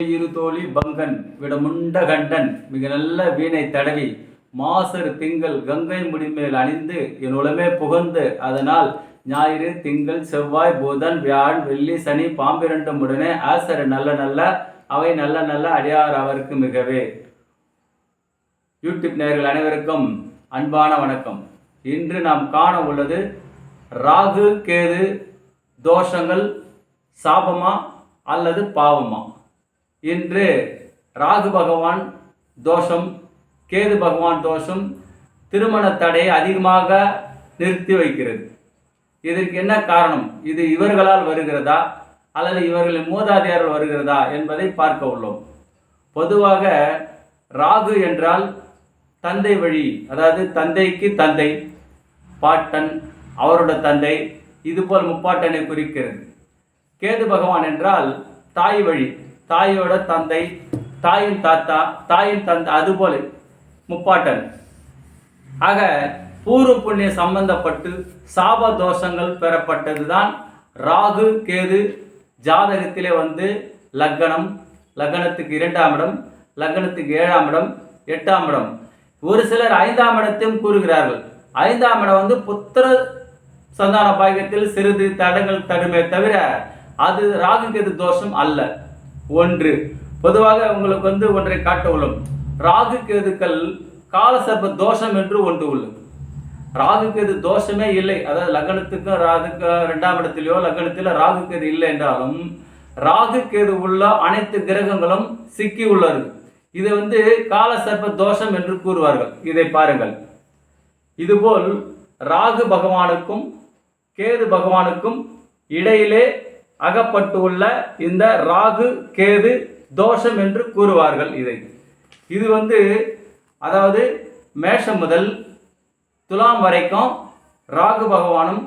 இரு தோழி பங்கன் விடமுண்ட கண்டன் மிக நல்ல வீணை தடவி மாசர் திங்கள் கங்கை முடிமேல் அணிந்து என் புகந்து அதனால் ஞாயிறு திங்கள் செவ்வாய் புதன் வியாழ் வெள்ளி சனி பாம்பிரண்டும் உடனே ஆசர் நல்ல நல்ல அவை நல்ல நல்ல அடியார் அவருக்கு மிகவே. யூடியூப் நேர்கள் அனைவருக்கும் அன்பான வணக்கம். இன்று நாம் காண உள்ளது ராகு கேது தோஷங்கள் சாபமா அல்லது பாவமா? இன்று ராகு பகவான் தோஷம் கேது பகவான் தோஷம் திருமண தடையை அதிகமாக நிறுத்தி வைக்கிறது. இதற்கு என்ன காரணம்? இது இவர்களால் வருகிறதா? அல்லது இவர்களின் மூதாதையர்கள் வருகிறதா என்பதை பார்க்க உள்ளோம். பொதுவாக ராகு என்றால் தந்தை வழி அதாவது தந்தைக்கு தந்தை பாட்டன் அவரோட தந்தை இதுபோல் முப்பாட்டனை குறிக்கிறது. கேது பகவான் என்றால் தாய் வழி தாயோட தந்தை தாயின் தாத்தா தாயின் தந்தை அதுபோல முப்பாட்டன். ஆக பூர்வ புண்ணிய சம்பந்தப்பட்டு சாப தோஷங்கள் பெறப்பட்டதுதான் ராகு கேது ஜாதகத்திலே வந்து லக்கணம் லக்னத்துக்கு இரண்டாம் இடம் லக்னத்துக்கு ஏழாம் இடம் எட்டாம் இடம். ஒரு சிலர் ஐந்தாம் இடத்தையும் கூறுகிறார்கள். ஐந்தாம் இடம் வந்து புத்திர சந்தான பாகியத்தில் சிறிது தடங்கள் தடுமே தவிர அது ராகு கேது தோஷம் அல்ல. ஒன்று. பொதுவாக உங்களுக்கு வந்து ஒன்றை காட்ட உள்ளோம். ராகு கேதுக்கள் காலசர்ப தோஷம் என்று ஒன்று உள்ளது. ராகு கேது தோஷமே இல்லை. அதாவது லக்னத்துக்கும் ராகுக்கு ரெண்டாம் இடத்திலேயோ லக்னத்தில் ராகு கேது இல்லை என்றாலும் ராகு கேது உள்ள அனைத்து கிரகங்களும் சிக்கி உள்ளது. இது வந்து காலசர்ப தோஷம் என்று கூறுவார்கள். இதை பாருங்கள். இதுபோல் ராகு பகவானுக்கும் கேது பகவானுக்கும் இடையிலே அகப்பட்டுள்ள இந்த ராகு கேது தோஷம் என்று கூறுவார்கள் இதை. இது வந்து அதாவது மேஷம் முதல் துலாம் வரைக்கும் ராகு பகவானும்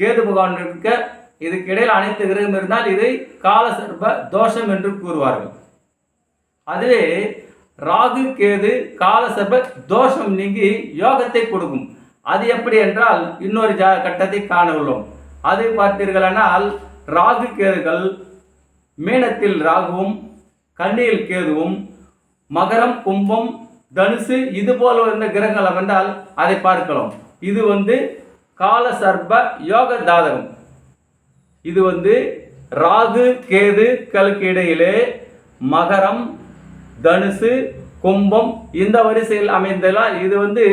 கேது பகவான் இருக்க இதுக்கு இடையில் அனைத்து கிரகம் இருந்தால் இதை காலசர்ப தோஷம் என்று கூறுவார்கள். அதுவே ராகு கேது காலசர்ப தோஷம் நீங்கி யோகத்தை கொடுக்கும். அது எப்படி என்றால் இன்னொரு ஜா கட்டத்தை காண உள்ளோம். அது பார்த்தீர்களானால் ராகு கேதுகள் மீனத்தில் ராகுவும் கண்ணியில் கேதுவும் மகரம் கும்பம் தனுசு இது போல இருந்த கிரகங்களை வந்தால் அதை பார்க்கலாம். இது வந்து கால சர்ப யோக தாதகம் இது வந்து ராகு கேது களுக்கு இடையிலே மகரம் தனுசு கும்பம் இந்த வரிசையில் அமைந்ததால் இது வந்து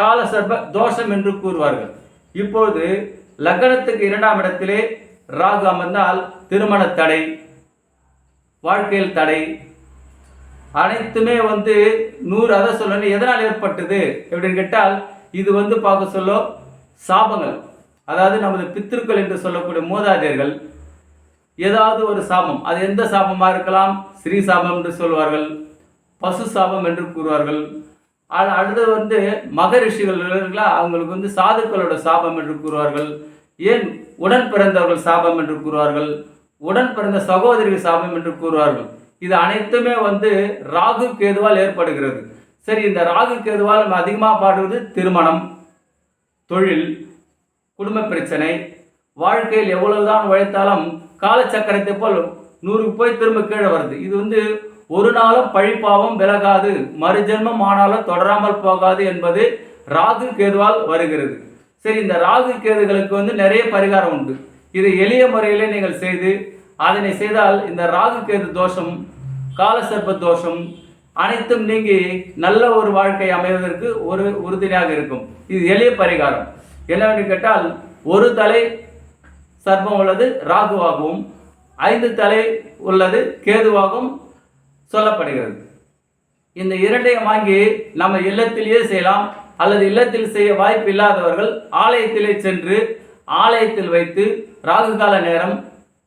கால சர்ப தோஷம் என்று கூறுவார்கள். இப்பொழுது லக்னத்துக்கு இரண்டாம் இடத்திலே ராகு அமர்ந்தால் திருமண தடை வாழ்க்கையில் தடை. அனைத்துமே வந்து நூறு அதை சொல்லணும். எதனால் ஏற்பட்டது எப்படின்னு கேட்டால் இது வந்து பார்க்க சொல்ல சாபங்கள். அதாவது நமது பித்திருக்கள் என்று சொல்லக்கூடிய மூதாதையர்கள் ஏதாவது ஒரு சாபம் அது எந்த சாபமாக இருக்கலாம்? ஸ்ரீ சாபம் என்று சொல்வார்கள் பசு சாபம் என்று கூறுவார்கள். அ- அடுத்தது வந்து மகரிஷிகள் அவங்களுக்கு வந்து சாதுக்களோட சாபம் என்று கூறுவார்கள். ஏன் உடன் பிறந்தவர்கள் சாபம் என்று கூறுவார்கள்? உடன் பிறந்த சகோதரிகள் சாபம் என்று கூறுவார்கள். இது அனைத்துமே வந்து ராகு கேதுவால் ஏற்படுகிறது. சரி இந்த ராகு கேதுவால் நம்ம அதிகமாக பாடுவது திருமணம் தொழில் குடும்ப பிரச்சனை வாழ்க்கையில் எவ்வளவுதான் உழைத்தாலும் காலச்சக்கரத்தை போல் நூறுக்கு போய் திரும்ப கீழே வருது. இது வந்து ஒரு நாளும் பழிப்பாவம் விலகாது. மறுஜென்மம் ஆனாலும் தொடராமல் போகாது என்பது ராகு கேதுவால் வருகிறது. சரி இந்த ராகு கேதுகளுக்கு வந்து நிறைய பரிகாரம் உண்டு. இதை எளிய முறையிலே நீங்கள் செய்து அதனை செய்தால் இந்த ராகு கேது தோஷம் காலசர்ப்ப தோஷம் அனைத்தும் நீங்கி நல்ல ஒரு வாழ்க்கை அமைவதற்கு ஒரு உறுதுணையாக இருக்கும். இது எளிய பரிகாரம். என்னவென்று கேட்டால் ஒரு தலை சர்ப்பம் உள்ளது ராகுவாகவும் ஐந்து தலை உள்ளது கேதுவாகவும் சொல்லப்படுகிறது. இந்த இரண்டையும் வாங்கி நம்ம இல்லத்திலேயே செய்யலாம். அல்லது இல்லத்தில் செய்ய வாய்ப்பு இல்லாதவர்கள் ஆலயத்திலே சென்று ஆலயத்தில் வைத்து ராகு கால நேரம்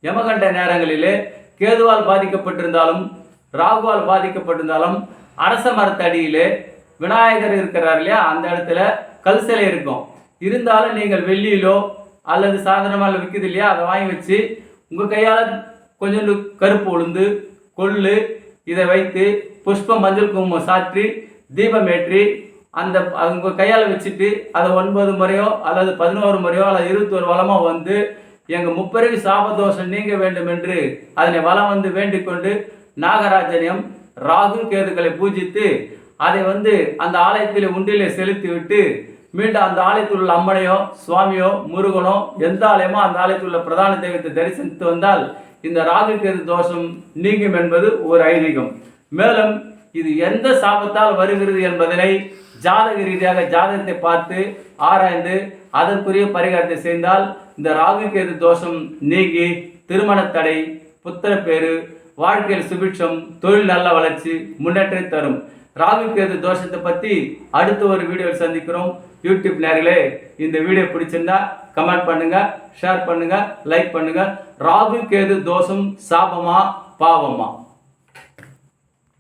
யமகண்ட நேரங்களிலே கேதுவால் பாதிக்கப்பட்டிருந்தாலும் ராகுவால் பாதிக்கப்பட்டிருந்தாலும் அரச மரத்தடியிலே விநாயகர் இருக்கிறார் இல்லையா? அந்த இடத்துல கல் சிலை இருக்கும். இருந்தாலும் நீங்கள் வெள்ளியிலோ அல்லது சாதனமாக விற்குது இல்லையா? அதை வாங்கி வச்சு உங்கள் கையால் கொஞ்சோண்டு கருப்பு உளுந்து கொள்ளு இதை வைத்து புஷ்பம் மஞ்சள் குங்குமம் சாற்றி தீபம் ஏற்றி அந்த அவங்க கையால் வச்சுட்டு அதை ஒன்பது முறையோ அல்லது பதினோரு முறையோ அல்லது இருபத்தோரு வளமோ வந்து எங்கள் முப்பரிவு சாபதோஷம் நீங்க வேண்டும் என்று அதனை வலம் வந்து வேண்டிக்கொண்டு நாகராஜனையும் நாகராஜனியம் ராகு கேதுகளை பூஜித்து அதை வந்து அந்த ஆலயத்தில் உண்டிலே செலுத்தி விட்டு மீண்டும் அந்த ஆலயத்தில் உள்ள அம்மனையோ சுவாமியோ முருகனோ எந்த ஆலயமோ அந்த ஆலயத்தில் உள்ள பிரதான தெய்வத்தை தரிசனித்து வந்தால் இந்த ராகு கேது தோஷம் நீங்கும் என்பது ஒரு ஐதீகம். மேலும் இது எந்த சாபத்தால் வருகிறது என்பதனை ஜாதக ரீதியாக ஜாதகத்தை பார்த்து ஆராய்ந்து அதற்குரிய பரிகாரத்தை செய்தால் இந்த ராகு கேது தோஷம் நீங்கி திருமண தடை புத்திரப்பேறு வாழ்க்கையில் சுபிட்சம் தொழில் நல்ல வளர்ச்சி முன்னேற்றம் தரும். ராகு கேது தோஷத்தை பற்றி அடுத்த ஒரு வீடியோவில் சந்திக்கிறோம். யூடியூப் நேர்களே இந்த வீடியோ பிடிச்சிருந்தா கமெண்ட் பண்ணுங்க ஷேர் பண்ணுங்க லைக் பண்ணுங்க. ராகு கேது தோஷம் சாபமா பாவமா?